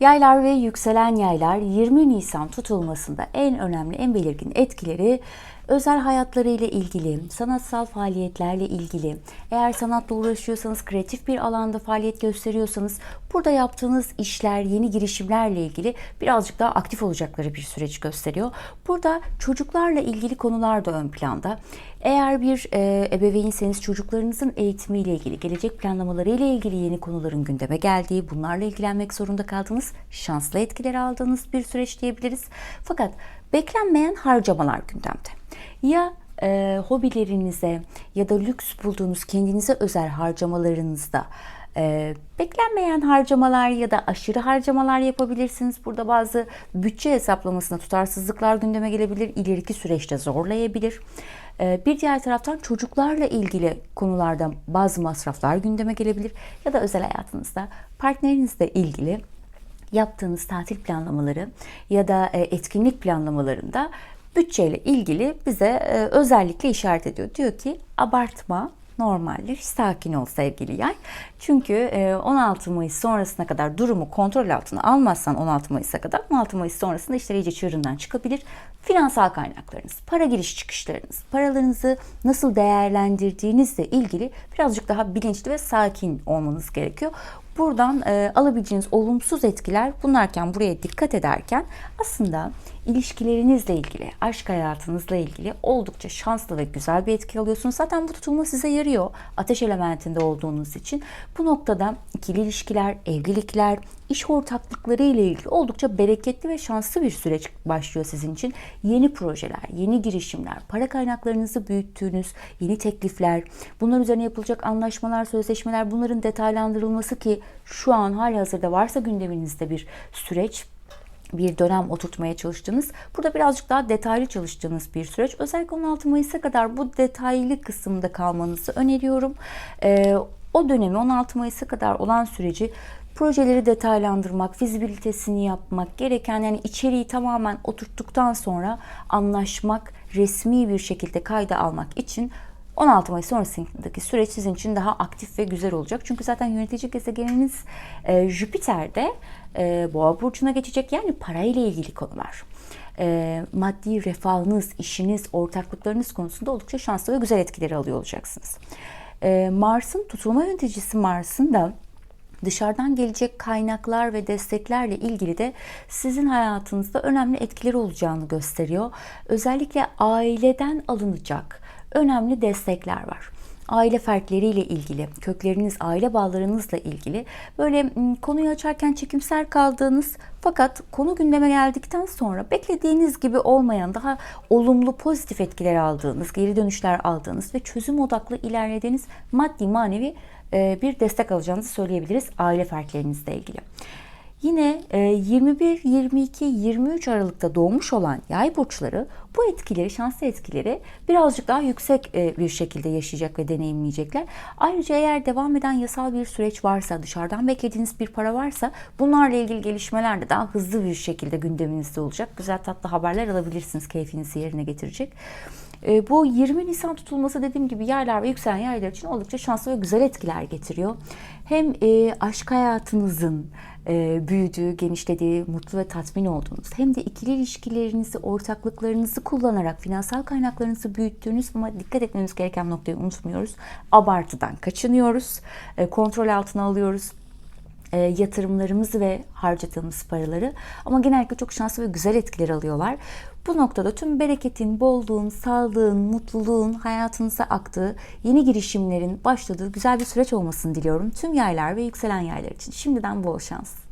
Yaylar ve yükselen yaylar 20 Nisan tutulmasında en önemli, en belirgin etkileri özel hayatlarıyla ilgili, sanatsal faaliyetlerle ilgili, eğer sanatla uğraşıyorsanız, kreatif bir alanda faaliyet gösteriyorsanız, burada yaptığınız işler, yeni girişimlerle ilgili birazcık daha aktif olacakları bir süreç gösteriyor. Burada çocuklarla ilgili konular da ön planda. Eğer bir e, ebeveynseniz çocuklarınızın eğitimiyle ilgili, gelecek planlamalarıyla ilgili yeni konuların gündeme geldiği, bunlarla ilgilenmek zorunda kaldığınız, şanslı etkiler aldığınız bir süreç diyebiliriz. Fakat beklenmeyen harcamalar gündemde. Ya e, hobilerinize ya da lüks bulduğunuz kendinize özel harcamalarınızda e, beklenmeyen harcamalar ya da aşırı harcamalar yapabilirsiniz. Burada bazı bütçe hesaplamasında tutarsızlıklar gündeme gelebilir, ileriki süreçte zorlayabilir. E, bir diğer taraftan çocuklarla ilgili konularda bazı masraflar gündeme gelebilir ya da özel hayatınızda partnerinizle ilgili yaptığınız tatil planlamaları ya da e, etkinlik planlamalarında bütçeyle ilgili bize e, özellikle işaret ediyor. Diyor ki abartma normaldir. Sakin ol sevgili yay. Çünkü e, 16 Mayıs sonrasına kadar durumu kontrol altına almazsan 16 Mayıs'a kadar 16 Mayıs sonrasında işler iyice çığırından çıkabilir. Finansal kaynaklarınız, para giriş çıkışlarınız, paralarınızı nasıl değerlendirdiğinizle ilgili birazcık daha bilinçli ve sakin olmanız gerekiyor. Buradan e, alabileceğiniz olumsuz etkiler bunlarken buraya dikkat ederken aslında ilişkilerinizle ilgili, aşk hayatınızla ilgili oldukça şanslı ve güzel bir etki alıyorsunuz. Zaten bu tutulma size yarıyor. Ateş elementinde olduğunuz için. Bu noktada ikili ilişkiler, evlilikler, iş ortaklıkları ile ilgili oldukça bereketli ve şanslı bir süreç başlıyor sizin için. Yeni projeler, yeni girişimler, para kaynaklarınızı büyüttüğünüz yeni teklifler, bunlar üzerine yapılacak anlaşmalar, sözleşmeler bunların detaylandırılması ki şu an hali hazırda varsa gündeminizde bir süreç bir dönem oturtmaya çalıştığınız, burada birazcık daha detaylı çalıştığınız bir süreç. Özellikle 16 Mayıs'a kadar bu detaylı kısımda kalmanızı öneriyorum. Ee, o dönemi 16 Mayıs'a kadar olan süreci projeleri detaylandırmak, fizibilitesini yapmak gereken yani içeriği tamamen oturttuktan sonra anlaşmak, resmi bir şekilde kayda almak için 16 Mayıs sonrasındaki süreç sizin için daha aktif ve güzel olacak. Çünkü zaten yönetici gezegeniniz e, Jüpiter'de e, Boğa burcuna geçecek. Yani parayla ilgili konular. E, maddi refahınız, işiniz, ortaklıklarınız konusunda oldukça şanslı ve güzel etkileri alıyor olacaksınız. E, Mars'ın tutulma yöneticisi Mars'ın da dışarıdan gelecek kaynaklar ve desteklerle ilgili de sizin hayatınızda önemli etkileri olacağını gösteriyor. Özellikle aileden alınacak önemli destekler var aile fertleriyle ilgili, kökleriniz, aile bağlarınızla ilgili böyle konuyu açarken çekimser kaldığınız fakat konu gündeme geldikten sonra beklediğiniz gibi olmayan daha olumlu pozitif etkiler aldığınız, geri dönüşler aldığınız ve çözüm odaklı ilerlediğiniz maddi manevi bir destek alacağınızı söyleyebiliriz aile fertlerinizle ilgili. Yine 21, 22, 23 Aralık'ta doğmuş olan yay burçları bu etkileri, şanslı etkileri birazcık daha yüksek e, bir şekilde yaşayacak ve deneyimleyecekler. Ayrıca eğer devam eden yasal bir süreç varsa, dışarıdan beklediğiniz bir para varsa bunlarla ilgili gelişmeler de daha hızlı bir şekilde gündeminizde olacak. Güzel tatlı haberler alabilirsiniz keyfinizi yerine getirecek. E, bu 20 Nisan tutulması dediğim gibi yaylar ve yükselen yaylar için oldukça şanslı ve güzel etkiler getiriyor. Hem e, aşk hayatınızın büyüdüğü, genişlediği, mutlu ve tatmin olduğunuz hem de ikili ilişkilerinizi, ortaklıklarınızı kullanarak finansal kaynaklarınızı büyüttüğünüz ama dikkat etmemiz gereken noktayı unutmuyoruz. Abartıdan kaçınıyoruz, e, kontrol altına alıyoruz e, yatırımlarımızı ve harcadığımız paraları ama genellikle çok şanslı ve güzel etkiler alıyorlar. Bu noktada tüm bereketin, bolluğun, sağlığın, mutluluğun hayatınıza aktığı, yeni girişimlerin başladığı güzel bir süreç olmasını diliyorum. Tüm yaylar ve yükselen yaylar için şimdiden bol şans.